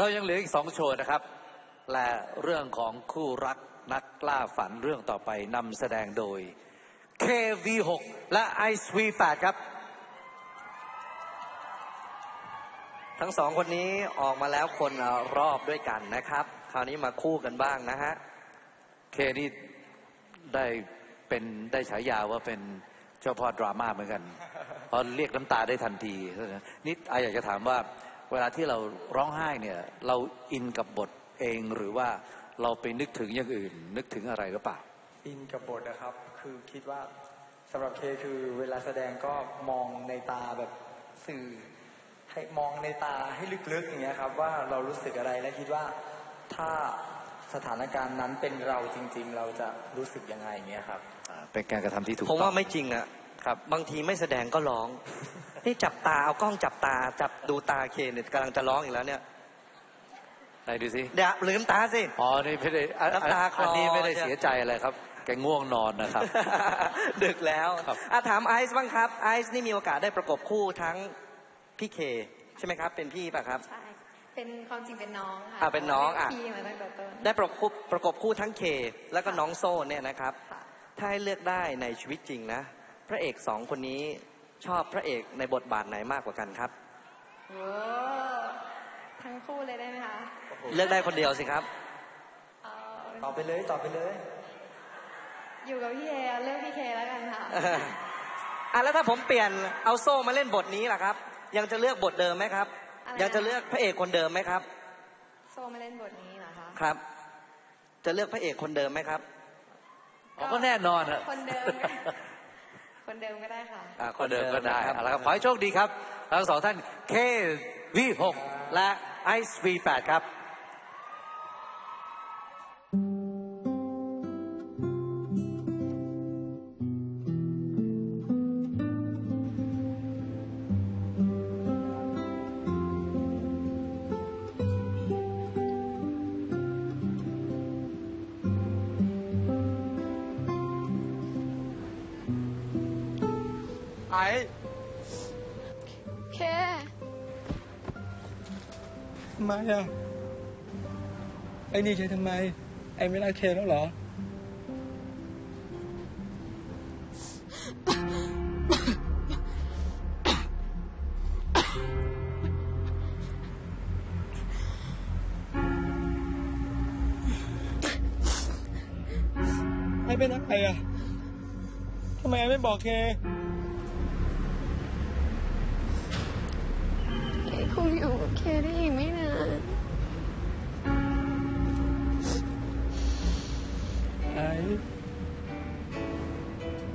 เรายังเหลืออีกสองโชว์นะครับ และเรื่องของคู่รักนักล่าฝันเรื่องต่อไปนำแสดงโดย KV6 และ Ice V8 ครับ ทั้งสองคนนี้ออกมาแล้วคนรอบด้วยกันนะครับ คราวนี้มาคู่กันบ้างนะฮะ เคนี่ได้เป็นได้ฉายาว่าเป็นเจ้าพ่อดราม่าเหมือนกันเพราะเรียกน้ำตาได้ทันทีนิดไออยากจะถามว่า เวลาที่เราร้องไห้เนี่ย เราอินกับบทเองหรือว่าเราไปนึกถึงอย่างอื่น นึกถึงอะไรหรือเปล่า อินกับบทนะครับ คือคิดว่าสำหรับเคคือเวลาแสดงก็มองในตาแบบสื่อ ให้มองในตาให้ลึกๆอย่างเงี้ยครับ ว่าเรารู้สึกอะไรและคิดว่าถ้าสถานการณ์นั้นเป็นเราจริง ๆ เราจะรู้สึกยังไงอย่างเงี้ยครับอ่าเป็นการกระทำที่ถูกผมต้อว่างไม่จริงอะ ครับ บางทีไม่แสดงก็ร้อง นี่จับตาเอากล้องจับตา จับดูตาเคนเนี่ยกำลังจะร้องอีกแล้วเนี่ยไหนดูสิเดี๋ยวลืมตาสิอ๋อนี่ไม่ได้อันน้ำตาคลออันนี้ไม่ได้เสียใจอะไรครับ แกง่วงนอนนะครับ ดึกแล้วครับ อะถามไอซ์บ้างครับไอซ์นี่มีโอกาสได้ประกบคู่ทั้งพี่เคใช่ไหมครับ เป็นพี่ป่ะครับ ใช่ เป็นความจริงเป็นน้องค่ะอ่าเป็นน้องอะ พี่มาตั้งแต่ต้นได้ประกบประกบคู่ทั้งเคแล้วก็น้องโซ่เนี่ยนะครับ ค่ะ ถ้าให้เลือกได้ในชีวิตจริงนะ พระเอกสองคนนี้ชอบพระเอกในบทบาทไหนมากกว่ากันครับโอ้ทั้งคู่เลยได้ไหมคะ เลือกได้คนเดียวสิครับเอาตอบไปเลยตอบไปเลย อยู่กับพี่เคเลือกพี่เคแล้วกันค่ะอะแล้วถ้าผมเปลี่ยนเอาโซ่มาเล่นบทนี้ล่ะครับ ยังจะเลือกบทเดิมไหมครับอะไรนะยังจะเลือกพระเอกคนเดิมไหมครับ โซมาเล่นบทนี้เหรอคะครับ จะเลือกพระเอกคนเดิมไหมครับอ๋อก็แน่นอนอะคนเดิมก็ คนเดิมก็ได้ค่ะอะก็เดินก็ได้ครับเอาละครับขอให้โชคดีครับทั้งสองท่าน KV6 และ Ice V8 ครับ ไอ้เคทำไมอะไอ้นี่เคทำไม ไอ้ไม่รักเคแล้วเหรอ ไอ้เป็นอะไรอะทำไมไอ้ไม่บอกเค คงอยู่กับเคได้อีกไม่นานไอ้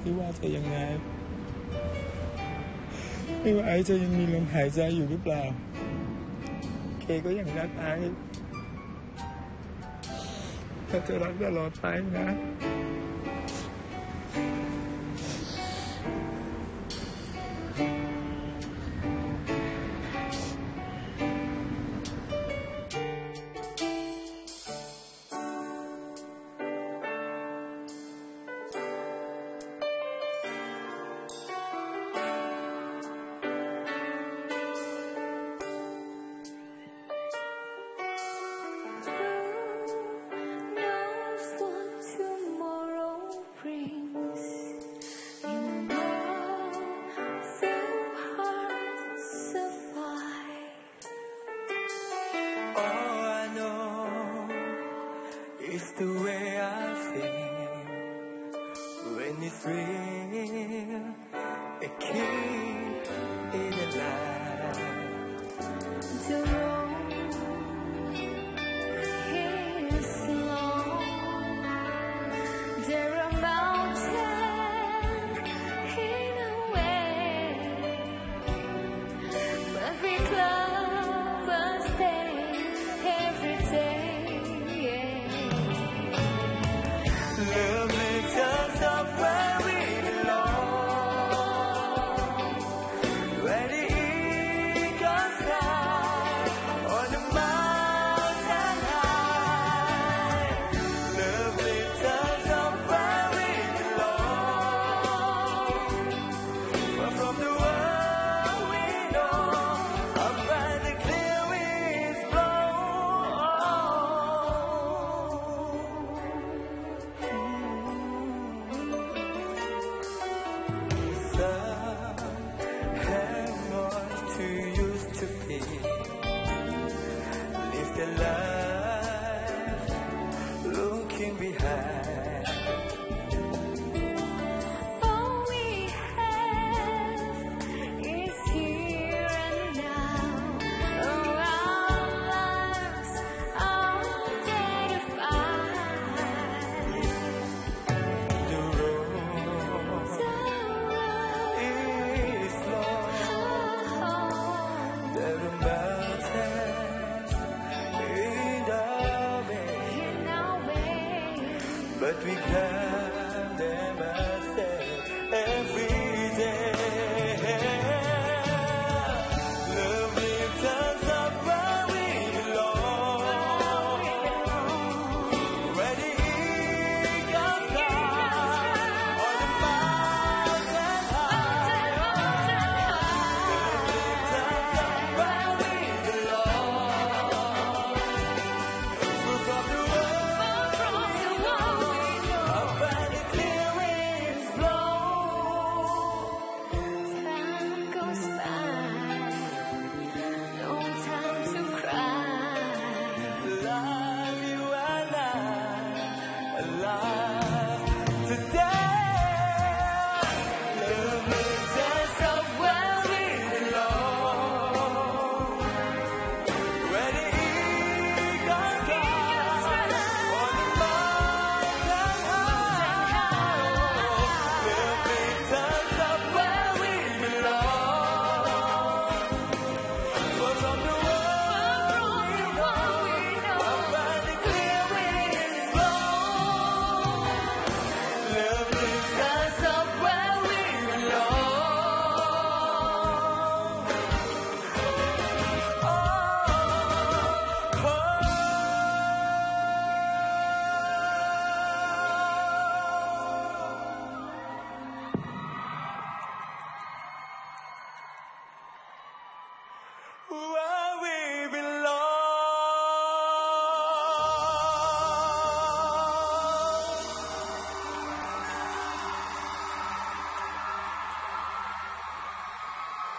พี่ว่าจะยังไงพี่ว่าไอ้จะยังมีลมหายใจอยู่หรือเปล่า เคก็ยังรักไอ้ถ้าจะรักตลอดไปนะ began.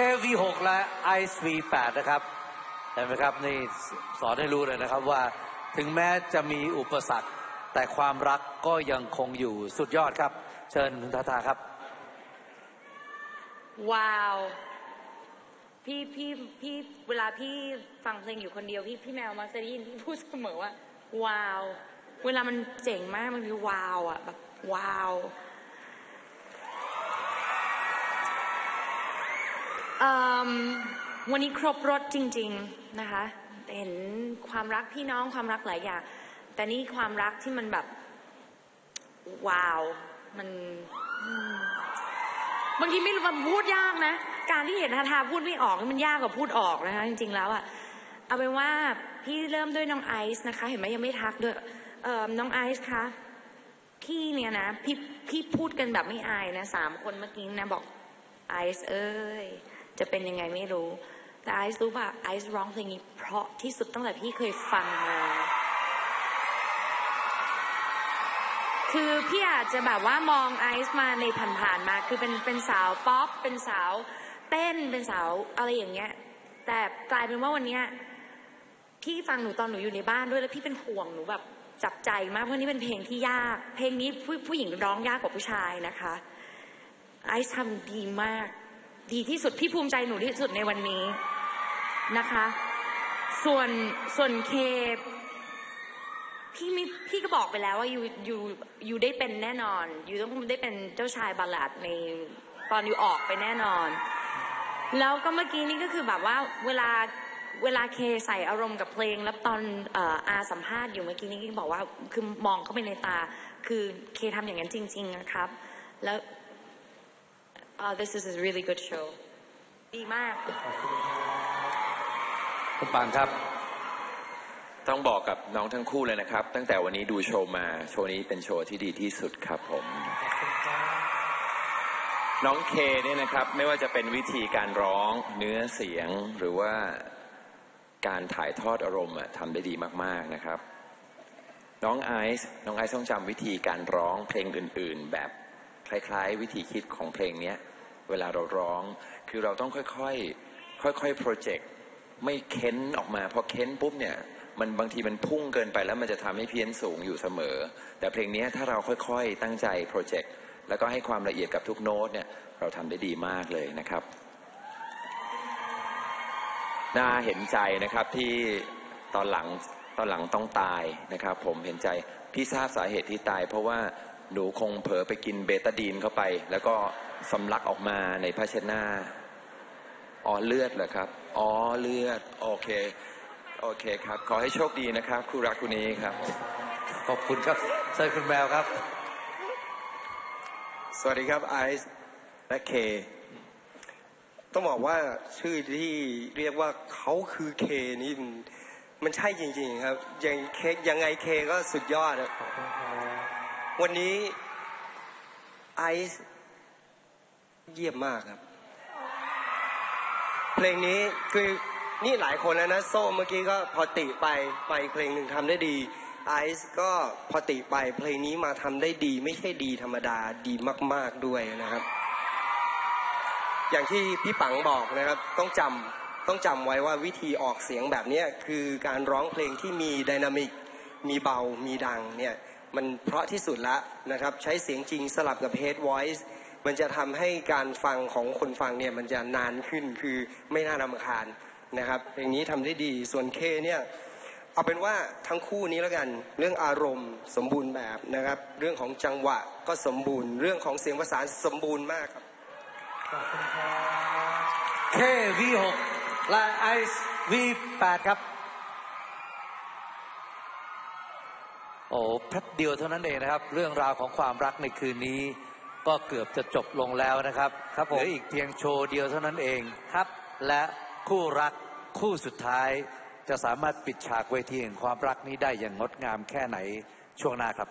KV6 และ Ice V8 นะครับเห็นไหมครับนี่สอนให้รู้เลยนะครับว่าถึงแม้จะมีอุปสรรค แต่ความรักก็ยังคงอยู่สุดยอดครับ เชิญคุณทาทาครับ ว้าว พี่พี่พี่เวลาพี่ฟังเพลงอยู่คนเดียวพี่พี่แมวมักจะได้ยินพี่พูดเสมอว่า ว้าว เวลามันเจ๋งมากมันคือว้าวอะแบบว้าว เอิ่ม วันนี้ครบรถจริง ๆนะคะ เห็นความรักพี่น้องความรักหลายอย่าง แต่นี่ความรักที่มันแบบว้าวมันบางทีไม่รู้มันพูดยากนะ การที่เห็นทาทาพูดไม่ออกมันยากกว่าพูดออกนะคะ จริงๆแล้วอะเอาเป็นว่าพี่เริ่มด้วยน้องไอซ์นะคะ เห็นไหมยังไม่ทักด้วยเอ่อน้องไอซ์คะพี่เนี่ยนะพี่พี่พูดกันแบบไม่อายนะสามคนเมื่อกี้นะบอกไอซ์เอ้ย จะเป็นยังไงไม่รู้ แต่ไอซ์รู้ป่ะไอซ์ร้องเพลงนี้เพราะที่สุดตั้งแต่พี่เคยฟังมาคือพี่อาจจะแบบว่ามองไอซ์มาในผ่านๆมา คือเป็นเป็นสาวป๊อปเป็นสาวเต้นเป็นสาวอะไรอย่างเงี้ย แต่กลายเป็นว่าวันเนี้ยพี่ฟังหนูตอนหนูอยู่ในบ้านด้วยแล้วพี่เป็นห่วงหนูแบบจับใจมากเพราะนี่เป็นเพลงที่ยาก เพลงนี้ผู้ผู้หญิงร้องยากกว่าผู้ชายนะคะ ไอซ์ทำดีมาก ดีที่สุด พี่ภูมิใจหนูที่สุดในวันนี้นะคะ ส่วนส่วนเคพี่ไม่พี่ก็บอกไปแล้วว่าอยู่อยู่อยู่ได้เป็นแน่นอน อยู่ต้องได้เป็นเจ้าชายบัลลัดในตอนอยู่ออกไปแน่นอน แล้วก็เมื่อกี้นี่ก็คือแบบว่าเวลาเวลาเคใส่อารมณ์กับเพลง แล้วตอนเอ่ออาสัมภาษณ์อยู่เมื่อกี้นี่ก็บอกว่าคือมองเข้าไปในตา คือเคทำอย่างนั้นจริง ๆ นะครับ แล้ว uh, this is a really good show ดีมาก คุณปางครับ ต้องบอกกับน้องทั้งคู่เลยนะครับ ตั้งแต่วันนี้ดูโชว์มา โชว์นี้เป็นโชว์ที่ดีที่สุดครับผม น้องเคเนี่ยนะครับ ไม่ว่าจะเป็นวิธีการร้อง เนื้อเสียง หรือว่าการถ่ายทอดอารมณ์อะทำได้ดีมากๆนะครับ น้องไอซ์ น้องไอซ์ต้องจำวิธีการร้องเพลงอื่น ๆ แบบ คล้าย ๆ วิธีคิดของเพลงเนี้ยเวลาเราร้องคือเราต้องค่อยๆค่อยๆโปรเจกต์ไม่เค้นออกมาพอเค้นปุ๊บเนี่ยมันบางทีมันพุ่งเกินไปแล้วมันจะทำให้เพี้ยนสูงอยู่เสมอ แต่เพลงนี้ถ้าเราค่อยๆตั้งใจโปรเจกต์แล้วก็ให้ความละเอียดกับทุกโน้ตเนี่ยเราทำได้ดีมากเลยนะครับน่าเห็นใจนะครับที่ตอนหลังตอนหลังต้องตายนะครับ ผมเห็นใจพี่ทราบสาเหตุที่ตาย เพราะว่า หนูคงเผลอไปกินเบตาดีนเข้าไป แล้วก็สำลักออกมาในภาชนะอ๋อเลือดเหรอครับ อ๋อเลือด โอเค โอเคครับ ขอให้โชคดีนะครับครูรักคุณนี้ครับ ขอบคุณครับเชิญคุณแมวครับ สวัสดีครับไอซ์และเค ต้องบอกว่าชื่อที่เรียกว่าเขาคือเคนี่มันมันใช่จริง ๆ ครับ ยังเคยังไงเคก็สุดยอดอะ วันนี้ไอซ์เยี่ยมมากครับ เพลงนี้คือนี่หลายคนแล้วนะโซ่เมื่อกี้ก็พอติไปไปเพลงหนึ่งทำได้ดีไอซ์ก็พอติไปเพลงนี้มาทำได้ดี ไม่ใช่ดีธรรมดาดีมาก ๆด้วยนะครับ อย่างที่พี่ปังบอกนะครับ ต้องจำต้องจำไว้ว่าวิธีออกเสียงแบบนี้คือการร้องเพลงที่มีไดนามิกมีเบามีดังเนี่ย มันเพราะที่สุดละนะครับ ใช้เสียงจริงสลับกับ head voice มันจะทำให้การฟังของคนฟังเนี่ยมันจะนานขึ้นคือไม่น่ารำคาญนะครับเพลงนี้ทำได้ดีส่วนเคเนี่ยเอาเป็นว่าทั้งคู่นี้แล้วกันเรื่องอารมณ์สมบูรณ์แบบนะครับ เรื่องของจังหวะก็สมบูรณ์ เรื่องของเสียงประสาสมบูรณ์มากครับ KV6 และ Ice V8 ครับ โอ้แป๊บเดียวเท่านั้นเองนะครับ เรื่องราวของความรักในคืนนี้ ก็เกือบจะจบลงแล้วนะครับครับผมเหลืออีกเพียงโชว์เดียวเท่านั้นเองครับ และคู่รักคู่สุดท้าย จะสามารถปิดฉากเวทีแห่งความรักนี้ได้อย่างงดงามแค่ไหนช่วงหน้าครับ